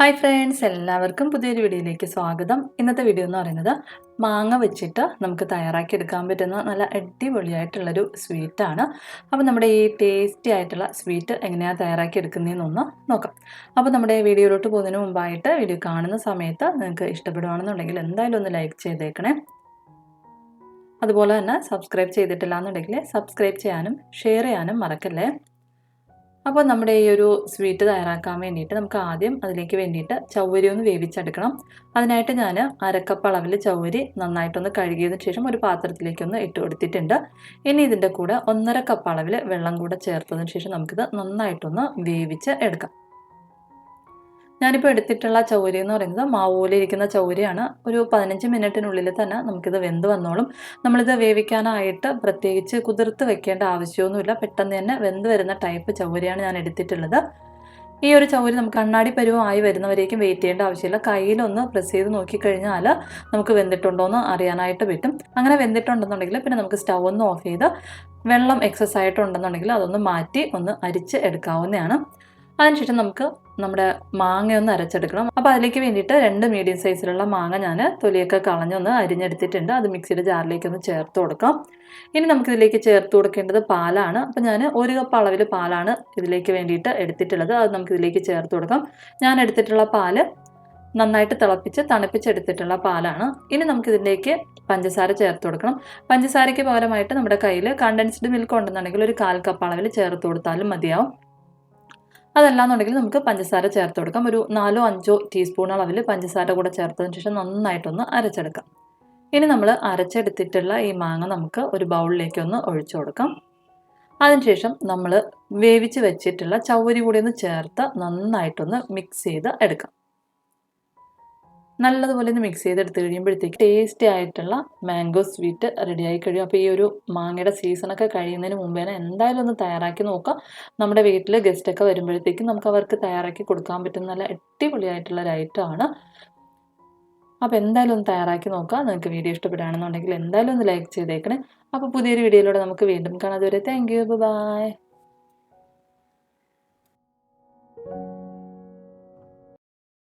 Hi friends എല്ലാവർക്കും പുതിയൊരു വീഡിയോയിലേക്ക് സ്വാഗതം. ഇന്നത്തെ വീഡിയോ എന്ന് പറയുന്നത് മാങ്ങ വെച്ചിട്ട് നമുക്ക് തയ്യാറാക്കി എടുക്കാൻ പറ്റുന്ന നല്ല അടിപൊളിയായിട്ടുള്ളൊരു സ്വീറ്റാണ് അപ്പോൾ നമ്മുടെ ഈ ടേസ്റ്റി ആയിട്ടുള്ള സ്വീറ്റ് എങ്ങനെയാണ് തയ്യാറാക്കി എടുക്കുന്നതെന്നൊന്ന് നോക്കാം. അപ്പോൾ നമ്മുടെ വീഡിയോയിലോട്ട് പോകുന്നതിന് മുമ്പായിട്ട് വീഡിയോ കാണുന്ന സമയത്ത് നിങ്ങൾക്ക് ഇഷ്ടപ്പെടുകയാണെന്നുണ്ടെങ്കിൽ എന്തായാലും ഒന്ന് ലൈക്ക് ചെയ്തേക്കണേ. അതുപോലെ തന്നെ സബ്സ്ക്രൈബ് ചെയ്തിട്ടില്ല എന്നുണ്ടെങ്കിൽ സബ്സ്ക്രൈബ് ചെയ്യാനും ഷെയർ ചെയ്യാനും മറക്കല്ലേ. അപ്പോൾ നമ്മുടെ ഈ ഒരു സ്വീറ്റ് തയ്യാറാക്കാൻ വേണ്ടിയിട്ട് നമുക്ക് ആദ്യം അതിലേക്ക് വേണ്ടിയിട്ട് ചൗവരി ഒന്ന് വേവിച്ചെടുക്കണം. അതിനായിട്ട് ഞാൻ അരക്കപ്പ് അളവിൽ ചൗവരി നന്നായിട്ടൊന്ന് കഴുകിയതിന് ശേഷം ഒരു പാത്രത്തിലേക്കൊന്ന് ഇട്ട് കൊടുത്തിട്ടുണ്ട്. ഇനി ഇതിന്റെ കൂടെ ഒന്നര കപ്പ് അളവിൽ വെള്ളം കൂടെ ചേർത്തതിന് ശേഷം നമുക്കിത് നന്നായിട്ടൊന്ന് വേവിച്ച് എടുക്കാം. ഞാനിപ്പോൾ എടുത്തിട്ടുള്ള ചൗരി എന്ന് പറയുന്നത് മാവൂലിരിക്കുന്ന ചൗരിയാണ്. ഒരു പതിനഞ്ച് മിനിറ്റിനുള്ളിൽ തന്നെ നമുക്കിത് വെന്ത് വന്നോളും. നമ്മളിത് വേവിക്കാനായിട്ട് പ്രത്യേകിച്ച് കുതിർത്ത് വെക്കേണ്ട ആവശ്യമൊന്നുമില്ല. പെട്ടെന്ന് തന്നെ വെന്ത് വരുന്ന ടൈപ്പ് ചൗരിയാണ് ഞാൻ എടുത്തിട്ടുള്ളത്. ഈ ഒരു ചൗരി നമുക്ക് കണ്ണാടി പരുവമായി വരുന്നവരേക്കും വെയിറ്റ് ചെയ്യേണ്ട ആവശ്യമില്ല. കയ്യിലൊന്ന് പ്രസ് ചെയ്ത് നോക്കിക്കഴിഞ്ഞാൽ നമുക്ക് വെന്തിട്ടുണ്ടോ എന്ന് അറിയാനായിട്ട് പറ്റും. അങ്ങനെ വെന്തിട്ടുണ്ടെന്നുണ്ടെങ്കിൽ പിന്നെ നമുക്ക് സ്റ്റൗ ഒന്ന് ഓഫ് ചെയ്ത് വെള്ളം എക്സസ് ആയിട്ടുണ്ടെന്നുണ്ടെങ്കിൽ അതൊന്ന് മാറ്റി ഒന്ന് അരിച്ച് എടുക്കാവുന്നതാണ്. അതിനുശേഷം നമുക്ക് നമ്മുടെ മാങ്ങ ഒന്ന് അരച്ചെടുക്കണം. അപ്പോൾ അതിലേക്ക് വേണ്ടിയിട്ട് രണ്ട് മീഡിയം സൈസിലുള്ള മാങ്ങ ഞാൻ തൊലിയൊക്കെ കളഞ്ഞൊന്ന് അരിഞ്ഞെടുത്തിട്ടുണ്ട്. അത് മിക്സിയുടെ ജാറിലേക്ക് ഒന്ന് ചേർത്ത് കൊടുക്കാം. ഇനി നമുക്കിതിലേക്ക് ചേർത്ത് കൊടുക്കേണ്ടത് പാലാണ്. അപ്പോൾ ഞാൻ ഒരു കപ്പ് അളവിൽ പാലാണ് ഇതിലേക്ക് വേണ്ടിയിട്ട് എടുത്തിട്ടുള്ളത്. അത് നമുക്കിതിലേക്ക് ചേർത്ത് കൊടുക്കാം. ഞാൻ എടുത്തിട്ടുള്ള പാൽ നന്നായിട്ട് തിളപ്പിച്ച് തണുപ്പിച്ചെടുത്തിട്ടുള്ള പാലാണ്. ഇനി നമുക്കിതിലേക്ക് പഞ്ചസാര ചേർത്ത് കൊടുക്കണം. പഞ്ചസാരയ്ക്ക് പകരമായിട്ട് നമ്മുടെ കയ്യിൽ കണ്ടൻസ്ഡ് മിൽക്ക് ഉണ്ടെന്നുണ്ടെങ്കിൽ ഒരു കാൽ കപ്പ് അളവിൽ ചേർത്ത് കൊടുത്താലും മതിയാവും. അതല്ലാന്നുണ്ടെങ്കിൽ നമുക്ക് പഞ്ചസാര ചേർത്ത് കൊടുക്കാം. ഒരു നാലോ അഞ്ചോ ടീസ്പൂൺ അളവിൽ പഞ്ചസാര കൂടെ ചേർത്തതിന് ശേഷം നന്നായിട്ടൊന്ന് അരച്ചെടുക്കാം. ഇനി നമ്മൾ അരച്ചെടുത്തിട്ടുള്ള ഈ മാങ്ങ നമുക്ക് ഒരു ബൗളിലേക്ക് ഒന്ന് ഒഴിച്ചു കൊടുക്കാം. അതിനുശേഷം നമ്മൾ വേവിച്ച് വെച്ചിട്ടുള്ള ചവരി കൂടി ഒന്ന് ചേർത്ത് നന്നായിട്ടൊന്ന് മിക്സ് ചെയ്ത് എടുക്കാം. നല്ലതുപോലെ ഒന്ന് മിക്സ് ചെയ്തെടുത്ത് കഴിയുമ്പോഴത്തേക്ക് ടേസ്റ്റി ആയിട്ടുള്ള മാംഗോ സ്വീറ്റ് റെഡി ആയി കഴിയും. അപ്പോൾ ഈ ഒരു മാങ്ങയുടെ സീസണൊക്കെ കഴിയുന്നതിന് മുമ്പേ എന്തായാലും ഒന്ന് തയ്യാറാക്കി നോക്കാം. നമ്മുടെ വീട്ടിൽ ഗസ്റ്റൊക്കെ വരുമ്പോഴത്തേക്കും നമുക്ക് അവർക്ക് തയ്യാറാക്കി കൊടുക്കാൻ പറ്റുന്ന നല്ല അടിപൊളിയായിട്ടുള്ള ഒരു ഐറ്റമാണ് അപ്പോൾ എന്തായാലും ഒന്ന് തയ്യാറാക്കി നോക്കാം. നിങ്ങൾക്ക് വീഡിയോ ഇഷ്ടപ്പെടുകയാണെന്നുണ്ടെങ്കിൽ എന്തായാലും ഒന്ന് ലൈക്ക് ചെയ്തേക്കണേ. അപ്പോൾ പുതിയൊരു വീഡിയോയിലൂടെ നമുക്ക് വീണ്ടും കാണാതെ വരെ താങ്ക് യു ബൈ